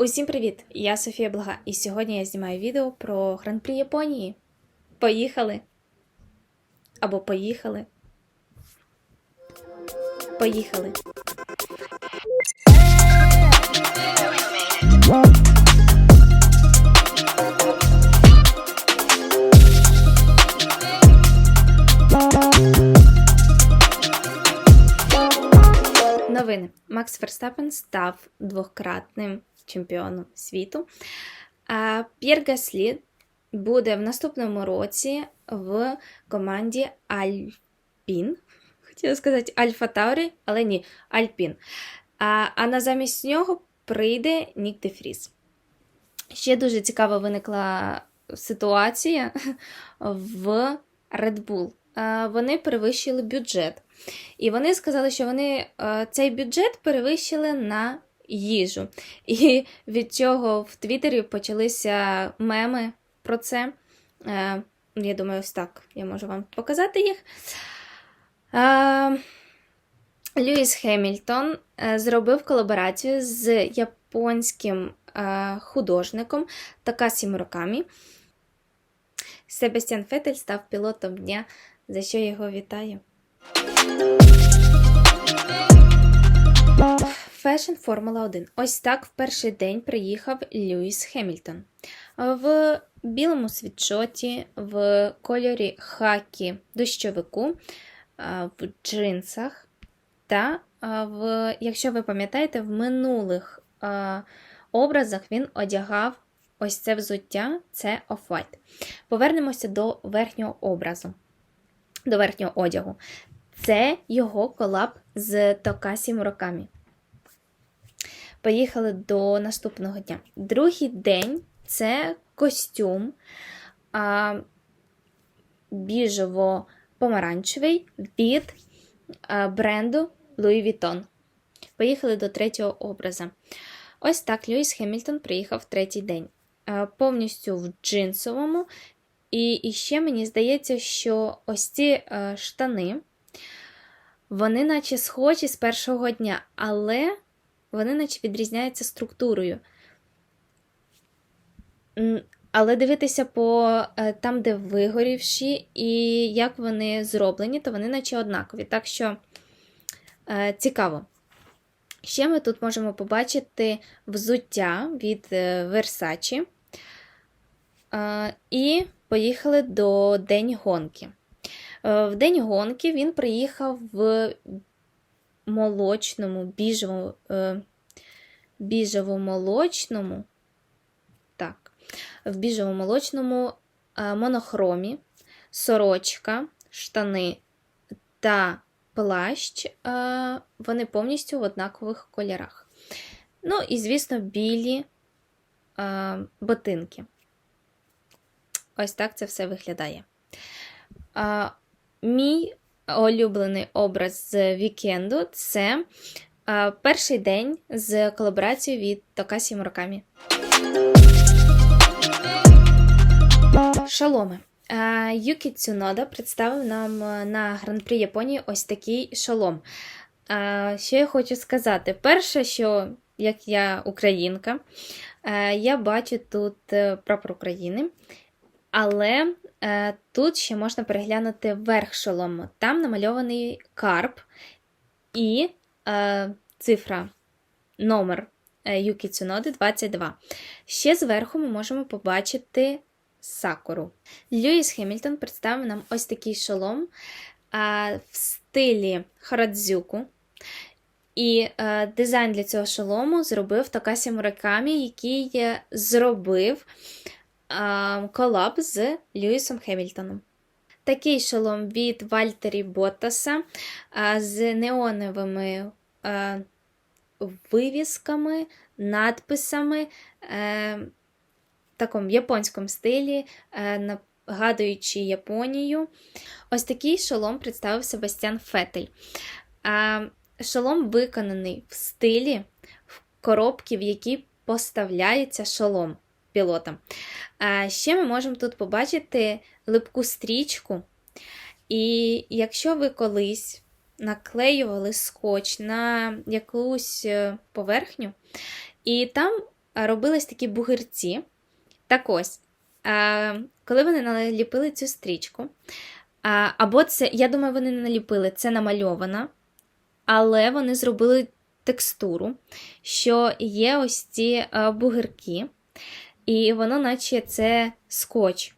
Усім привіт! Я Софія Блага, і сьогодні я знімаю відео про Гран-прі Японії. Поїхали! Або поїхали. Поїхали. Новини. Макс Ферстапен став двократним чемпіоном світу. П'єр Гаслі буде в наступному році в команді Альпін. Хотіла сказати Альфа Таурі, але ні, Альпін. А, а на замість нього прийде Нік Дефріс. Ще дуже цікава виникла ситуація в Red Bull. Вони перевищили бюджет. І вони сказали, що вони е, цей бюджет перевищили на їжу. І від цього в Твіттері почалися меми про це. Е, Я думаю, ось так я можу вам показати їх. Е, Льюіс Хемільтон е, зробив колаборацію з японським художником Такасі Муракамі. Себастьян Фетель став пілотом дня, за що його вітаю. Фешн Формула 1. Ось так в перший день приїхав Льюіс Хемільтон. В білому світшоті, в кольорі хакі дощовику, в джинсах. Та, в, якщо ви пам'ятаєте, в минулих образах він одягав ось це взуття, це оф-вайт. Повернемося до верхнього образу, до верхнього одягу. Це його колаб з Токасі Муракамі. Поїхали до наступного дня. Другий день це костюм а, біжево-помаранчевий від а, бренду Louis Vuitton. Поїхали до третього образа. Ось так Льюіс Хемільтон приїхав третій день. Повністю в джинсовому. І, і ще мені здається, що ось ці а, штани. Вони наче схожі з першого дня, але вони наче відрізняються структурою. Але дивитися по там, де вигорівші, і як вони зроблені, то вони наче однакові. Так що е, цікаво. Ще ми тут можемо побачити взуття від Versace. Е, і поїхали до День гонки. В день гонки він приїхав в молочному, біжево, біжево-молочному, так, в біжево-молочному монохромі, сорочка, штани та плащ, вони повністю в однакових кольорах. Ну, і, звісно, білі ботинки. Ось так це все виглядає. Мій улюблений образ з вікенду це перший день з колаборацією від Токасі Муракамі. Шаломи. Юкі Цунода представив нам на гран-прі Японії ось такий шолом. Що я хочу сказати? Перше, що як я українка, я бачу тут е, прапор України. Але тут ще можна переглянути верх шолому. Там намальований карп і е, цифра номер е, Юкі Цуноди 22. Ще зверху ми можемо побачити сакуру. Льюіс Хемільтон представив нам ось такий шолом е, в стилі Харадзюку. І е, дизайн для цього шолому зробив Такасі Муракамі, який е, зробив колаб з Льюісом Хемільтоном. Такий шолом від Вальтері Боттаса з неоновими вивісками, надписами е, в такому японському стилі, е, нагадуючи Японію. Ось такий шолом представив Себастьян Фетель. Шолом виконаний в стилі в коробки, в які поставляється шолом пілотам. Ще ми можемо тут побачити липку стрічку. І якщо ви колись наклеювали скотч на якусь е, поверхню, і там робились такі бугирці. Так ось, коли вони наліпили цю стрічку, або це, я думаю, вони не наліпили, це намальована, але вони зробили текстуру, що є ось ці а, бугирки, і воно, наче це скотч.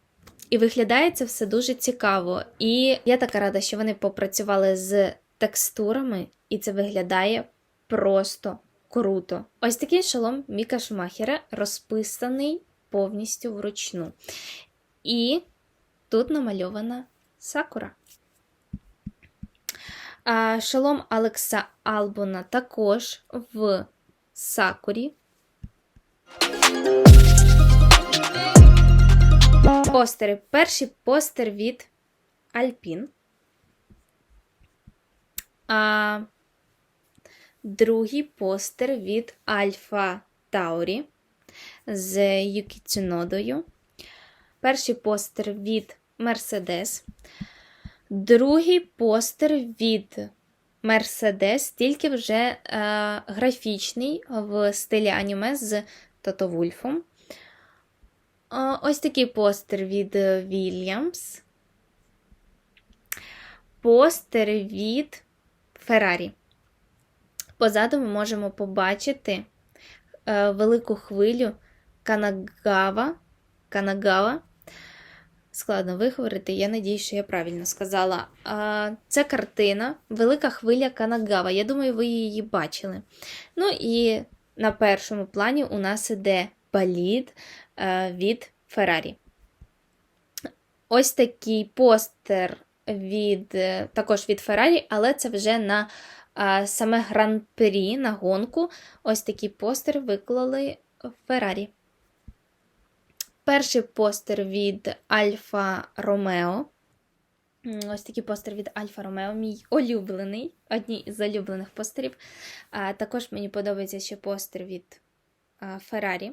І виглядає це все дуже цікаво. І я така рада, що вони попрацювали з текстурами, і це виглядає просто круто. Ось такий шолом Міка Шумахера розписаний повністю вручну. І тут намальована сакура. А, Шолом Алекса Албона також в сакурі. Постери. Перший постер від Альпін. А другий постер від Альфа Таурі з Юкі Цунодою. Перший постер від Мерседес. Другий постер від Мерседес, тільки вже е, графічний в стилі аніме з Тото Вульфом. Е, ось такий постер від Вільямс. Постер від Феррарі. Позаду ми можемо побачити е, велику хвилю Канагава. Канагава. Складно виговорити, я надію, що я правильно сказала. Це картина Велика хвиля Канагава. Я думаю, ви її бачили. Ну і на першому плані у нас іде балід е, від Феррарі. Ось такий постер від, е, також від Феррарі, але це вже на а, саме гран-прі на гонку. Ось такий постер виклали Феррарі. Перший постер від Альфа Ромео. Ось такий постер від Альфа Ромео, мій улюблений, одній із улюблених постерів. А, Також мені подобається ще постер від Феррарі.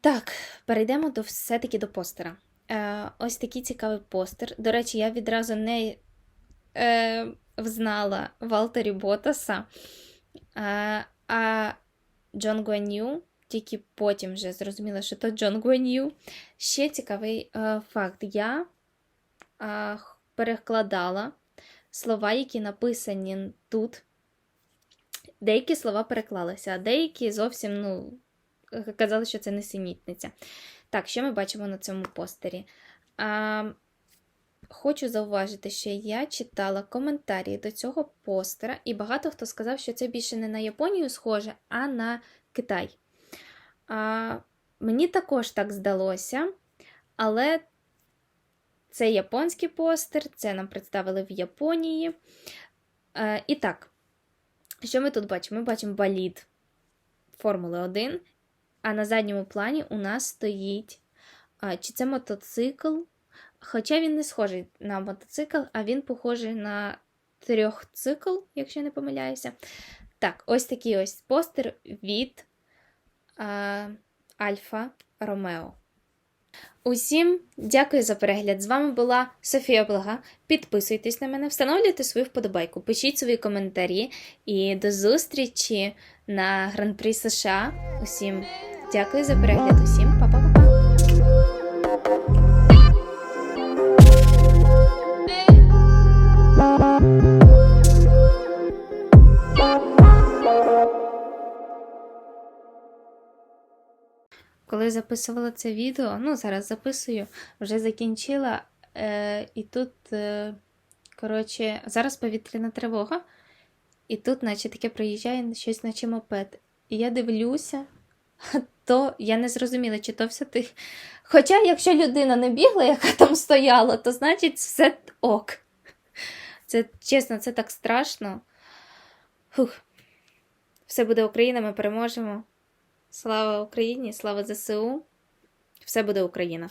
Так, перейдемо до все-таки до постера. Е, Ось такий цікавий постер. До речі, я відразу не е, взнала Валтері Ботаса, е, а Джон Гуан'ю тільки потім вже зрозуміла, що то Джон Гуен'ю. Ще цікавий е, факт. Я е, перекладала слова, які написані тут. Деякі слова переклалися, а деякі зовсім ну, казали, що це не синітниця. Так, що ми бачимо на цьому постері? А, Хочу зауважити, що я читала коментарі до цього постера, і багато хто сказав, що це більше не на Японію схоже, а на Китай. А, Мені також так здалося, але це японський постер, це нам представили в Японії. А, І так, що ми тут бачимо? Ми бачимо болід Формули 1, а на задньому плані у нас стоїть а, чи це мотоцикл. Хоча він не схожий на мотоцикл, а він похожий на трьохцикл, якщо я не помиляюся. Так, ось такий ось постер від Альфа Ромео. Усім дякую за перегляд. З вами була Софія Блага. Підписуйтесь на мене, встановлюйте свою вподобайку, пишіть свої коментарі і до зустрічі на Гран-прі США. Усім дякую за перегляд, усім па-па-па-па! Коли записувала це відео, ну, зараз записую, вже закінчила. Е, І тут, е, коротше, зараз повітряна тривога, і тут, наче таке приїжджає щось, наче мопед. І я дивлюся, то я не зрозуміла, чи то все ти. Хоча, якщо людина не бігла, яка там стояла, то значить все ок. Це чесно, це так страшно. Фух. Все буде Україна, ми переможемо. Слава Україні, слава ЗСУ! Все буде Україна!